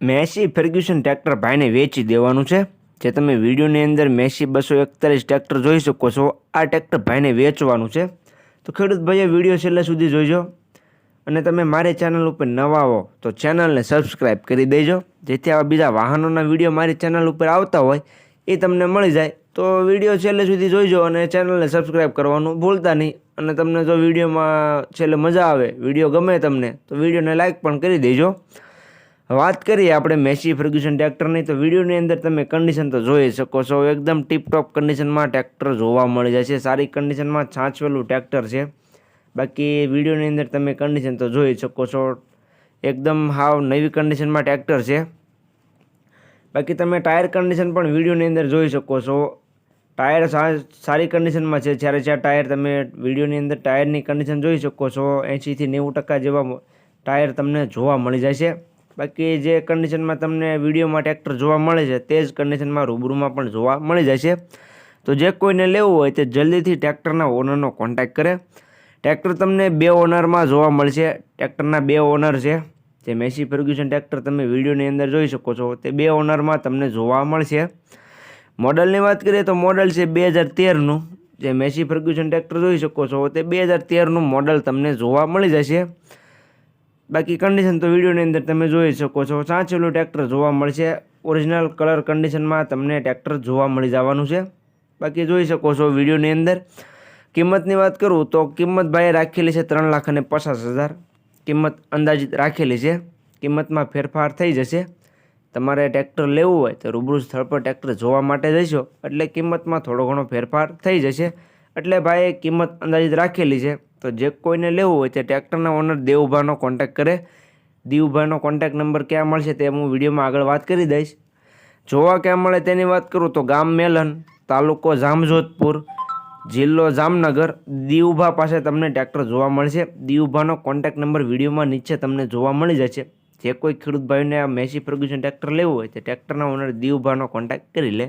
Massey Fergusson tractor ભાઈને વેચી દેવાનું છે. જે તમે વિડીયોની અંદર મેસી બસો એકતાલીસ ટ્રેક્ટર જોઈ શકો છો. આ ટ્રેક્ટર ભાઈને વેચવાનું છે. તો ખેડૂત ભાઈએ વીડિયો છેલ્લે સુધી જોઈજો અને તમે મારી ચેનલ ઉપર નવા હો, તો ચેનલને સબસ્ક્રાઈબ કરી દેજો. જેથી આવા બીજા વાહનોના વીડિયો મારી ચેનલ ઉપર આવતા હોય, એ તમને મળી જાય. તો વીડિયો છેલ્લે સુધી જોઈજો અને ચેનલને સબસ્ક્રાઈબ કરવાનું ભૂલતા નહીં. અને તમને જો વિડીયોમાં છેલ્લે મજા આવે, વીડિયો ગમે તમને, તો વિડીયોને લાઇક પણ કરી દેજો. વાત કરીએ આપણે મેસી ફર્ગ્યુસન ટ્રેક્ટરની, તો વિડીયોની અંદર તમે કન્ડિશન તો જોઈ શકો છો. એકદમ ટીપટોપ કન્ડિશનમાં ટ્રેક્ટર જોવા મળી જાય છે. સારી કન્ડિશનમાં છાંચવેલું ટ્રેક્ટર છે. બાકી વિડીયોની અંદર તમે કન્ડિશન તો જોઈ શકો છો. એકદમ હાવ નવી કન્ડિશનમાં ટ્રેક્ટર છે. બાકી તમે ટાયર કન્ડિશન પણ વિડીયોની અંદર જોઈ શકો છો. ટાયર સારી કન્ડિશનમાં છે. જ્યારે જ્યાં ટાયર તમે વિડીયોની અંદર ટાયરની કન્ડિશન જોઈ શકો છો, એંશીથી નેવું ટકા જેવા ટાયર તમને જોવા મળી જાય છે. બાકી જે કન્ડિશનમાં તમને વિડીયોમાં ટ્રેક્ટર જોવા મળે છે, તે જ કન્ડિશનમાં રૂબરૂમાં પણ જોવા મળી છે તો જે કોઈને લેવું હોય તે જલ્દીથી ટ્રેક્ટરના ઓનરનો કોન્ટેક્ટ કરે. ટ્રેક્ટર તમને બે ઓનરમાં જોવા મળશે. ટ્રેક્ટરના બે ઓનર છે. જે મેસી ફર્ગ્યુસન ટ્રેક્ટર તમે વિડીયોની અંદર જોઈ શકો છો, તે બે ઓનરમાં તમને જોવા મળશે. મોડલની વાત કરીએ તો મોડલ છે બે હજાર તેરનું. જે મેસી ફર્ગ્યુસન ટ્રેક્ટર જોઈ શકો છો, તે બે હજાર તેરનું મોડલ તમને જોવા મળી જશે. બાકી કન્ડિશન તો વિડીયોની અંદર તમે જોઈ શકો છો. સાચેલું ટ્રેક્ટર જોવા મળશે. ઓરિજિનલ કલર કન્ડિશનમાં તમને ટ્રેક્ટર જોવા મળી જવાનું છે. બાકી જોઈ શકો છો વિડીયોની અંદર. કિંમતની વાત કરું તો કિંમત ભાઈએ રાખેલી છે ત્રણ લાખ અને પચાસ હજાર. કિંમત અંદાજિત રાખેલી છે. કિંમતમાં ફેરફાર થઈ જશે. તમારે ટ્રેક્ટર લેવું હોય તો રૂબરૂ સ્થળ પર ટ્રેક્ટર જોવા માટે જઈશો. એટલે કિંમતમાં થોડો ઘણો ફેરફાર થઈ જશે. એટલે ભાઈએ કિંમત અંદાજિત રાખેલી છે. તો જે કોઈને લેવું હોય તે ટ્રેક્ટરના ઓનર દેવુભાઈનો કોન્ટેક્ટ કરે. દીવભાઈનો કોન્ટેક્ટ નંબર ક્યાં મળશે તે હું વિડીયોમાં આગળ વાત કરી દઈશ. જોવા ક્યાં મળે તેની વાત કરું તો ગામ મેલન, તાલુકો જામજોધપુર, જિલ્લો જામનગર. દીવભા પાસે તમને ટ્રેક્ટર જોવા મળશે. દીવભાનો કોન્ટેક્ટ નંબર વિડીયોમાં નીચે તમને જોવા મળી જશે. જે કોઈ ખેડૂત ભાઈને આ મેસી ફર્ગ્યુસન ટ્રેક્ટર લેવું હોય તે ટ્રેક્ટરના ઓનર દીવભાનો કોન્ટેક્ટ કરી લે.